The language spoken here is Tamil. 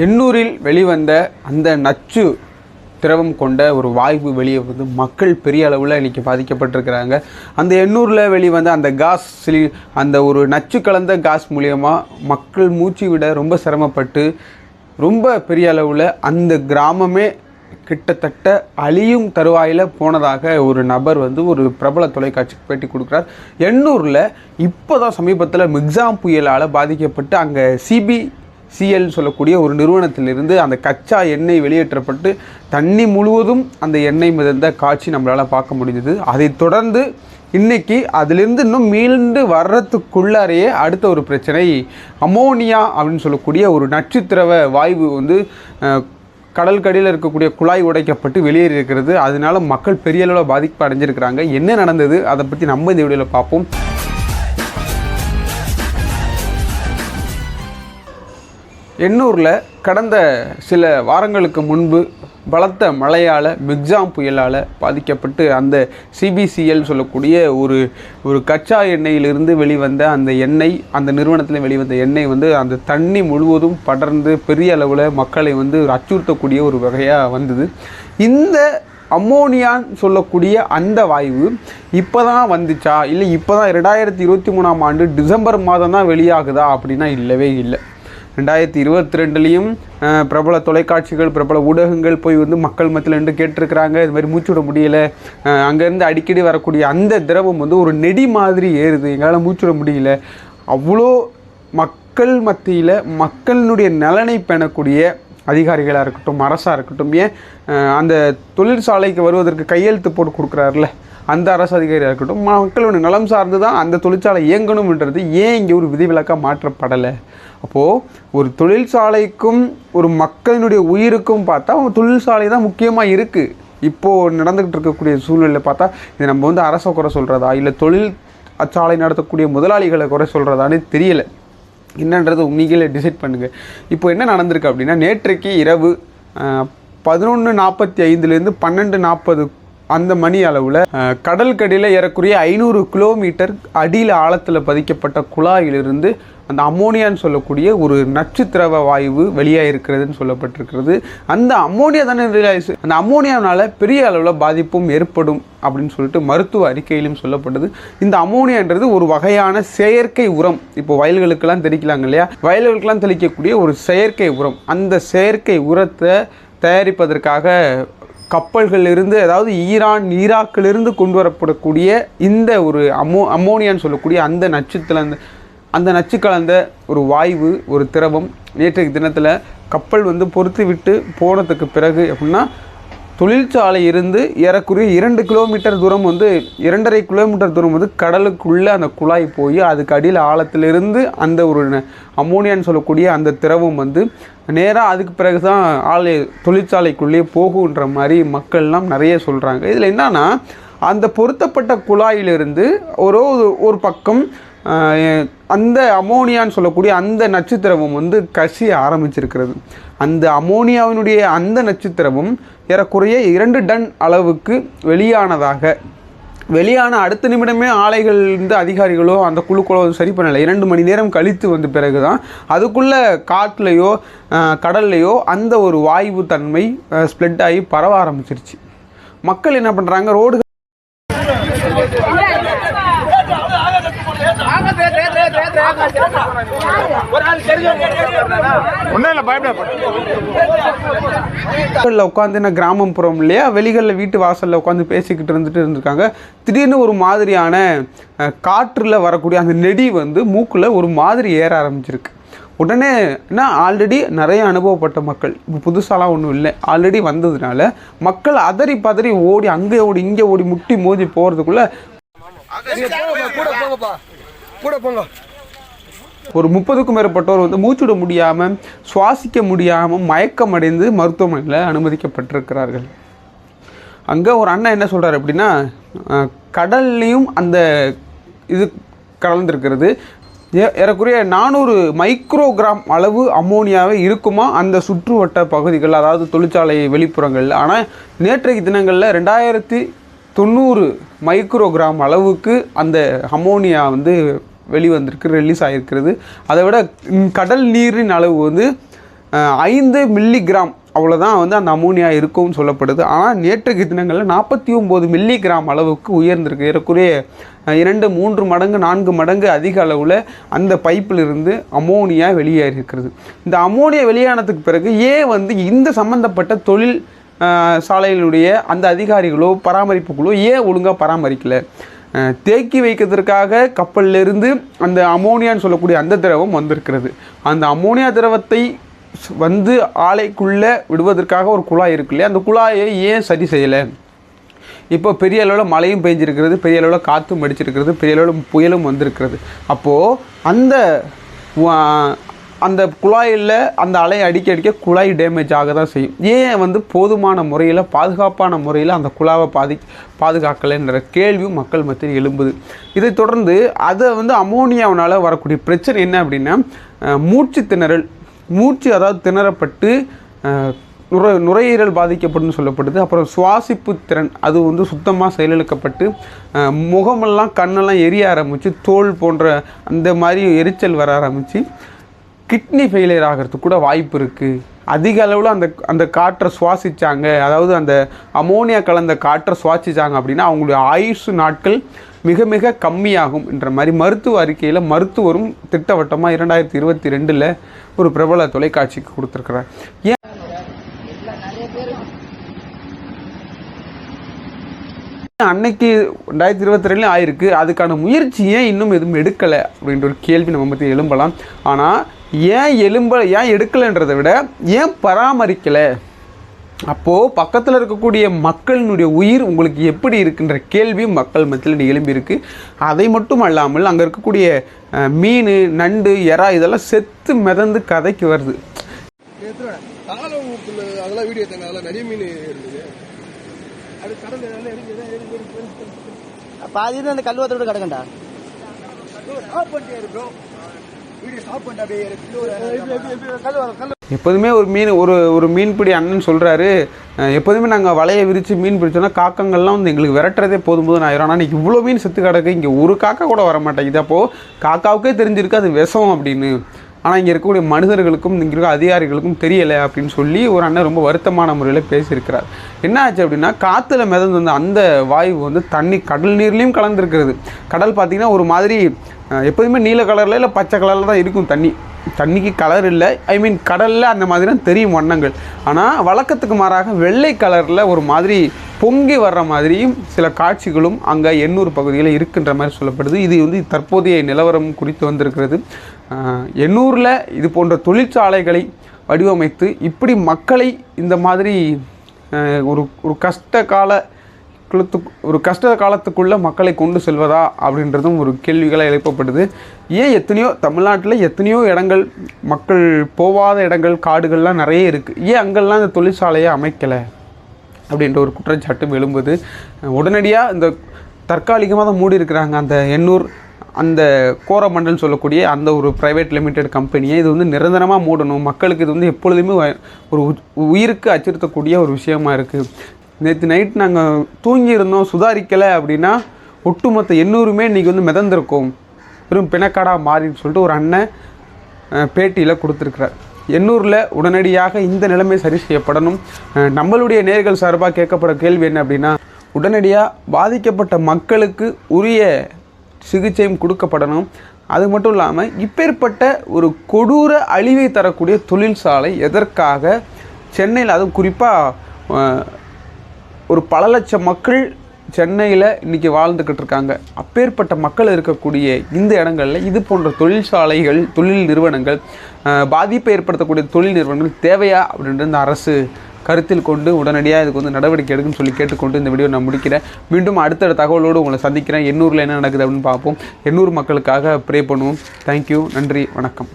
எண்ணூரில் வெளிவந்த அந்த நச்சு திரவம் கொண்ட ஒரு வாய்வு வெளியே வந்து மக்கள் பெரிய அளவில் இன்றைக்கி பாதிக்கப்பட்டிருக்கிறாங்க. அந்த எண்ணூரில் வெளிவந்த அந்த காஸ் சிலி அந்த ஒரு நச்சு கலந்த காஸ் மூலியமாக மக்கள் மூச்சு விட ரொம்ப சிரமப்பட்டு ரொம்ப பெரிய அளவில் அந்த கிராமமே கிட்டத்தட்ட அழியும் தருவாயில் போனதாக ஒரு நபர் வந்து ஒரு பிரபல தொலைக்காட்சிக்கு பேட்டி கொடுக்குறார். எண்ணூரில் இப்போ தான் சமீபத்தில் மிக்ஸாம் புயலால் பாதிக்கப்பட்டு அங்கே சிபி சிஎல் சொல்லக்கூடிய ஒரு நிறுவனத்திலிருந்து அந்த கச்சா எண்ணெய் வெளியேற்றப்பட்டு தண்ணி முழுவதும் அந்த எண்ணெய் மிதந்த காட்சி நம்மளால் பார்க்க முடிஞ்சது. அதைத் தொடர்ந்து இன்னைக்கு அதிலிருந்து இன்னும் மீண்டு வர்றதுக்குள்ளாரையே அடுத்த ஒரு பிரச்சனை அமோனியா அப்படின்னு சொல்லக்கூடிய ஒரு நச்சுத்திரவ வாய்வு வந்து கடல் கடியில் இருக்கக்கூடிய குழாய் உடைக்கப்பட்டு வெளியேறி இருக்கிறது. அதனால மக்கள் பெரிய அளவில் பாதிப்பு அடைஞ்சிருக்கிறாங்க. என்ன நடந்தது? அதை பற்றி நம்ம இந்த வீடியோவில் பார்ப்போம். எண்ணூரில் கடந்த சில வாரங்களுக்கு முன்பு பலத்த மழையால் மிக்ஸாம் புயலால் பாதிக்கப்பட்டு அந்த சிபிசிஎல் சொல்லக்கூடிய ஒரு ஒரு கச்சா எண்ணெயிலிருந்து வெளிவந்த அந்த எண்ணெய் அந்த நிறுவனத்தில் வெளிவந்த எண்ணெய் வந்து அந்த தண்ணி முழுவதும் படர்ந்து பெரிய அளவில் மக்களை வந்து அச்சுறுத்தக்கூடிய ஒரு வகையாக வந்தது. இந்த அம்மோனியான்னு சொல்லக்கூடிய அந்த வாயு இப்போ தான் வந்துச்சா? இல்லை இப்போ தான் ரெண்டாயிரத்தி இருபத்தி மூணாம் ஆண்டு டிசம்பர் மாதம் தான் வெளியாகுதா? அப்படின்னா இல்லவே இல்லை. ரெண்டாயிரத்தி இருபத்தி ரெண்டுலேயும் பிரபல தொலைக்காட்சிகள் பிரபல ஊடகங்கள் போய் வந்து மக்கள் மத்தியில் நின்று கேட்டிருக்கிறாங்க. இது மாதிரி மூச்சு விட முடியல. அங்கேருந்து அடிக்கடி வரக்கூடிய அந்த திரவம் வந்து ஒரு நெடி மாதிரி ஏறுது. எங்களால் மூச்சு விட முடியல. அவ்வளோ மக்கள் மத்தியில் மக்களினுடைய நலனை பெணக்கூடிய அதிகாரிகளாக இருக்கட்டும் அரசாக இருக்கட்டும் ஏன் அந்த தொழிற்சாலைக்கு வருவதற்கு கையெழுத்து போட்டு கொடுக்குறாருல அந்த அரசு அதிகாரியாக இருக்கட்டும் மக்களோட நலம் சார்ந்து தான் அந்த தொழிற்சாலை இயங்கணும்ன்றது ஏன் இங்கே ஒரு விதிவிலக்காக மாற்றப்படலை? அப்போது ஒரு தொழிற்சாலைக்கும் ஒரு மக்களினுடைய உயிருக்கும் பார்த்தா அவங்க தொழிற்சாலை தான் முக்கியமாக இருக்குது இப்போது நடந்துக்கிட்டு இருக்கக்கூடிய சூழ்நிலையில் பார்த்தா இது நம்ம வந்து அரசை குறை சொல்கிறதா இல்லை தொழில் சாலை நடத்தக்கூடிய முதலாளிகளை குறை சொல்கிறதான்னு தெரியலை. என்னன்றது நீங்களே டிசைட் பண்ணுங்கள் இப்போ என்ன நடந்திருக்கு அப்படின்னா நேற்றைக்கு இரவு பதினொன்று நாற்பத்தி ஐந்துலேருந்து பன்னெண்டு நாற்பது அந்த மணி அளவில் கடல்கடியில் ஏறக்குறைய ஐநூறு கிலோமீட்டர் அடியில் ஆழத்தில் பதிக்கப்பட்ட குழாயிலிருந்து அந்த அம்மோனியான்னு சொல்லக்கூடிய ஒரு நச்சுத்திரவ வாயு வெளியாக இருக்கிறதுன்னு சொல்லப்பட்டிருக்கிறது. அந்த அம்மோனியா தானே ரிலைஸ் அந்த அம்மோனியாவினால் பெரிய அளவில் பாதிப்பும் ஏற்படும் அப்படின்னு சொல்லிட்டு மருத்துவ அறிக்கையிலும் சொல்லப்பட்டது. இந்த அம்மோனியான்றது ஒரு வகையான செயற்கை உரம். இப்போ வயல்களுக்கெல்லாம் தெளிக்கலாங்க இல்லையா? வயல்களுக்கெல்லாம் தெளிக்கக்கூடிய ஒரு செயற்கை உரம். அந்த செயற்கை உரத்தை தயாரிப்பதற்காக கப்பல்களிலிருந்து அதாவது ஈரான் ஈராக்கிலிருந்து கொண்டு வரப்படக்கூடிய இந்த ஒரு அமோ அம்மோனியான்னு சொல்லக்கூடிய அந்த நச்சுத்தில் அந்த நச்சு கலந்த ஒரு வாய்வு ஒரு திரவம் நேற்றைக்கு தினத்தில் கப்பல் வந்து பொறுத்து விட்டு போனதுக்கு பிறகு எப்படின்னா தொழிற்சாலை இருந்து ஏறக்குறைய இரண்டு கிலோமீட்டர் தூரம் வந்து இரண்டரை கிலோமீட்டர் தூரம் வந்து கடலுக்குள்ளே அந்த குழாய் போய் அதுக்கு அடியில் ஆழத்திலிருந்து அந்த ஒரு ந- அம்மோனியான்னு சொல்லக்கூடிய அந்த திரவம் வந்து நேராக அதுக்கு பிறகு தான் ஆலை தொழிற்சாலைக்குள்ளேயே போகுன்ற மாதிரி மக்கள்லாம் நிறைய சொல்கிறாங்க இதில் என்னன்னா அந்த பொருத்தப்பட்ட குழாயிலிருந்து ஒரு ஒரு- ஒரு பக்கம் அந்த அமோனியான்னு சொல்லக்கூடிய அந்த நட்சத்திரமும் வந்து கசிய ஆரம்பிச்சிருக்கிறது. அந்த அமோனியாவினுடைய அந்த நட்சத்திரமும் ஏறக்குறைய இரண்டு டன் அளவுக்கு வெளியானதாக வெளியான அடுத்த நிமிடமே ஆலைகள் இருந்து அதிகாரிகளோ அந்த குழுக்களோ சரி பண்ணலை. இரண்டு மணி நேரம் கழித்து வந்த பிறகு தான் அதுக்குள்ளே காற்றுலையோ கடல்லையோ அந்த ஒரு வாயு தன்மை ஸ்ப்ரெட் ஆகி பரவ ஆரம்பிச்சிருச்சு. மக்கள் என்ன பண்ணுறாங்க ரோடு ஒன்றும் இல்லை பயப்பட வெளிகளில் உட்காந்து என்ன கிராமப்புறம் இல்லையா? வெளிகளில் வீட்டு வாசலில் உட்காந்து பேசிக்கிட்டு இருந்துட்டு இருந்திருக்காங்க. திடீர்னு ஒரு மாதிரியான காற்றுல வரக்கூடிய அந்த நெடி வந்து மூக்கில் ஒரு மாதிரி ஏற ஆரம்பிச்சிருக்கு. உடனே என்ன ஆல்ரெடி நிறைய அனுபவப்பட்ட மக்கள். இப்போ புதுசாலாம் ஒன்றும் இல்லை. ஆல்ரெடி வந்ததுனால மக்கள் அதறி பதறி ஓடி அங்கே ஓடி இங்கே ஓடி முட்டி மோதி போகிறதுக்குள்ள கூட போங்கப்பா. கூட போங்க. ஒரு முப்பதுக்கும் மேற்பட்டோர் வந்து மூச்சுட முடியாமல் சுவாசிக்க முடியாமல் மயக்கமடைந்து மருத்துவமனையில் அனுமதிக்கப்பட்டிருக்கிறார்கள். அங்கே ஒரு அண்ணன் என்ன சொல்கிறார் அப்படின்னா கடல்லையும் அந்த இது கலந்துருக்கிறது. ஏ- ஏறக்குறைய நானூறு மைக்ரோகிராம் அளவு அம்மோனியாவே இருக்குமா? அந்த சுற்றுவட்ட பகுதிகள் அதாவது தொழிற்சாலை வெளிப்புறங்களில் ஆனால் நேற்றைக்கு தினங்களில் ரெண்டாயிரத்தி தொண்ணூறு மைக்ரோகிராம் அளவுக்கு அந்த அம்மோனியா வந்து வெளிவந்திருக்கு ரிலீஸ் ஆகிருக்கிறது அதை விட கடல் நீரின் அளவு வந்து ஐந்து மில்லிகிராம் அவ்வளோதான் வந்து அந்த அமோனியா இருக்கும்னு சொல்லப்படுது. ஆனால் நேற்றைக்கு தினங்களில் நாற்பத்தி ஒம்பது மில்லிகிராம் அளவுக்கு உயர்ந்திருக்கு. ஏறக்குறைய இரண்டு மூன்று மடங்கு நான்கு மடங்கு அதிக அளவில் அந்த பைப்பிலிருந்து அமோனியா வெளியேறி இருக்கிறது இந்த அமோனியா வெளியானதுக்கு பிறகு ஏன் வந்து இந்த சம்பந்தப்பட்ட தொழில் சாலையினுடைய அந்த அதிகாரிகளோ பராமரிப்புகளோ ஏன் ஒழுங்காக பராமரிக்கலை? தேக்கி வைக்கிறதுக்காக கப்பல்லிருந்து அந்த அமோனியான்னு சொல்லக்கூடிய அந்த திரவம் வந்திருக்கிறது. அந்த அமோனியா திரவத்தை வந்து ஆலைக்குள்ளே விடுவதற்காக ஒரு குழாய் இருக்கு இல்லையா? அந்த குழாயை ஏன் சரி செய்யலை? இப்போ பெரிய அளவில் மழையும் பெஞ்சிருக்கிறது பெரிய அளவில் காற்றும் அடிச்சிருக்கிறது பெரிய அளவில் புயலும் வந்திருக்கிறது. அப்போது அந்த அந்த குழாயில் அந்த அலை அடிக்க அடிக்க குழாய் டேமேஜ் ஆக தான் செய்யும். ஏன் வந்து போதுமான முறையில் பாதுகாப்பான முறையில் அந்த குழாவை பாதி பாதுகாக்கலைன்ற கேள்வியும் மக்கள் மத்தியில் எழும்புது. இதைத் தொடர்ந்து அதை வந்து அமோனியாவினால் வரக்கூடிய பிரச்சனை என்ன அப்படின்னா மூச்சு திணறல். மூச்சு அதாவது திணறப்பட்டு அஹ், நுர நுரையீரல் பாதிக்கப்படும் சொல்லப்படுது. அப்புறம் சுவாசிப்பு திறன் அது வந்து சுத்தமாக செயலிழக்கப்பட்டு முகமெல்லாம் கண்ணெல்லாம் எரிய ஆரம்பித்து தோல் போன்ற அந்த மாதிரி எரிச்சல் வர ஆரம்பித்து கிட்னி ஃபெயிலியர் ஆகிறதுக்கு கூட வாய்ப்பு இருக்குது அதிக அளவில் அந்த அந்த காற்றை சுவாசிச்சாங்க. அதாவது அந்த அமோனியா கலந்த காற்றை சுவாசிச்சாங்க அப்படின்னா அவங்களுடைய ஆயுசு நாட்கள் மிக மிக கம்மியாகும் என்ற மாதிரி மருத்துவ அறிக்கையில் மருத்துவரும் திட்டவட்டமாக இரண்டாயிரத்தி இருபத்தி ரெண்டில் ஒரு பிரபல தொலைக்காட்சிக்கு கொடுத்துருக்குறார். ஏன் அன்னைக்கு ரெண்டாயிரத்தி இருபத்தி ரெண்டுல ஆயிருக்கு. அதுக்கான முயற்சி ஏன் இன்னும் எதுவும் எடுக்கலை அப்படின்ற ஒரு கேள்வி நம்ம பற்றி எழும்பலாம். ஆனால் ஏன் எழும்ப ஏன் எடுக்கலைன்றதை விட ஏன் பராமரிக்கலை? அப்போது பக்கத்தில் இருக்கக்கூடிய மக்களினுடைய உயிர் உங்களுக்கு எப்படி இருக்குன்ற கேள்வி மக்கள் மத்தியில் எழும்பி இருக்கு. அதை மட்டும் அல்லாமல் அங்கே இருக்கக்கூடிய மீன் நண்டு எறா இதெல்லாம் செத்து மிதந்து கதைக்கு வருது. அதெல்லாம் வீடியோ அதெல்லாம் நிறைய மீன் இருக்குது பாதி அந்த கல்வத்தோட கிடக்கண்டா எப்போதுமே ஒரு மீன் ஒரு ஒரு மீன்பிடி அண்ணன் சொல்கிறாரு எப்போதுமே நாங்கள் வலையை விரித்து மீன் பிடிச்சோன்னா காக்கங்கள்லாம் வந்து எங்களுக்கு விரட்டுறதே போதும் போதும் ஆயிரும் ஆனால் இன்னைக்கு இவ்வளோ மீன் செத்து கிடக்கு. இங்கே ஒரு காக்கா கூட வர மாட்டேங்குது. அப்போது காக்காவுக்கே தெரிஞ்சிருக்கு அது விஷம் அப்படின்னு. ஆனால் இங்கே இருக்கக்கூடிய மனிதர்களுக்கும் இங்கே இருக்க அதிகாரிகளுக்கும் தெரியலை அப்படின்னு சொல்லி ஒரு அண்ணன் ரொம்ப வருத்தமான முறையில் பேசியிருக்கிறார். என்ன ஆச்சு அப்படின்னா காற்றுல மிதந்து வந்த அந்த வாயு வந்து தண்ணி கடல் நீர்லேயும் கலந்துருக்கிறது. கடல் பார்த்திங்கன்னா ஒரு மாதிரி எப்போதுமே நீல கலரில் இல்லை பச்சை கலரில் தான் இருக்கும் தண்ணி. தண்ணிக்கு கலர் இல்லை. ஐ மீன் கடலில் அந்த மாதிரிலாம் தெரியும் வண்ணங்கள். ஆனால் வழக்கத்துக்கு மாறாக வெள்ளை கலரில் ஒரு மாதிரி பொங்கி வர்ற மாதிரியும் சில காட்சிகளும் அங்கே எண்ணூர் பகுதியில் இருக்கின்ற மாதிரி சொல்லப்படுது. இது வந்து தற்போதைய நிலவரம் குறித்து வந்திருக்கிறது. எண்ணூரில் இது போன்ற தொழிற்சாலைகளை வடிவமைத்து இப்படி மக்களை இந்த மாதிரி ஒரு ஒரு கஷ்ட கால மக்களுக்கு ஒரு கஷ்ட காலத்துக்குள்ளே மக்களை கொண்டு செல்வதா அப்படின்றதும் ஒரு கேள்விகளாக எழுப்பப்படுது. ஏன் எத்தனையோ தமிழ்நாட்டில் எத்தனையோ இடங்கள் மக்கள் போகாத இடங்கள் காடுகள்லாம் நிறைய இருக்குது ஏன் அங்கெல்லாம் இந்த தொழிற்சாலையை அமைக்கலை? அப்படின்ற ஒரு குற்றச்சாட்டும் எழும்புது. உடனடியாக இந்த தற்காலிகமாக தான் மூடி இருக்கிறாங்க அந்த எண்ணூர் அந்த கோரமண்டல் சொல்லக்கூடிய அந்த ஒரு ப்ரைவேட் லிமிடெட் கம்பெனியை இது வந்து நிரந்தரமாக மூடணும். மக்களுக்கு இது வந்து எப்பொழுதுமே ஒரு உ- உயிருக்கு அச்சுறுத்தக்கூடிய ஒரு விஷயமா இருக்குது நேற்று நைட் நாங்கள் தூங்கியிருந்தோம் சுதாரிக்கலை அப்படின்னா ஒட்டுமொத்த எண்ணூருமே இன்றைக்கி வந்து மிதந்திருக்கும். வெறும் பிணக்காடாக மாறின்னு சொல்லிட்டு ஒரு அண்ணன் பேட்டியில் கொடுத்துருக்குறார். எண்ணூரில் உடனடியாக இந்த நிலைமை சரி செய்யப்படணும். நம்மளுடைய நேர்கள் சார்பாக கேட்கப்பட கேள்வி என்ன அப்படின்னா உடனடியாக பாதிக்கப்பட்ட மக்களுக்கு உரிய சிகிச்சையும் கொடுக்கப்படணும். அது மட்டும் இல்லாமல் இப்பேற்பட்ட ஒரு கொடூர அழிவை தரக்கூடிய தொழிற்சாலை எதற்காக? சென்னையில் அதுவும் குறிப்பாக ஒரு பல லட்சம் மக்கள் சென்னையில் இன்றைக்கி வாழ்ந்துக்கிட்டு இருக்காங்க. அப்பேற்பட்ட மக்கள் இருக்கக்கூடிய இந்த இடங்களில் இது போன்ற தொழிற்சாலைகள் தொழில் நிறுவனங்கள் பாதிப்பை ஏற்படுத்தக்கூடிய தொழில் நிறுவனங்கள் தேவையா அப்படின்ற இந்த அரசு கருத்தில் கொண்டு உடனடியாக இதுக்கு வந்து நடவடிக்கை எடுக்குன்னு சொல்லி கேட்டுக்கொண்டு இந்த வீடியோ நான் முடிக்கிறேன். மீண்டும் அடுத்த தகவலோடு உங்களை சந்திக்கிறேன். எண்ணூரில் என்ன நடக்குது அப்படின்னு பார்ப்போம். எண்ணூர் மக்களுக்காக ப்ரே பண்ணுவோம். தேங்க்யூ நன்றி. வணக்கம்.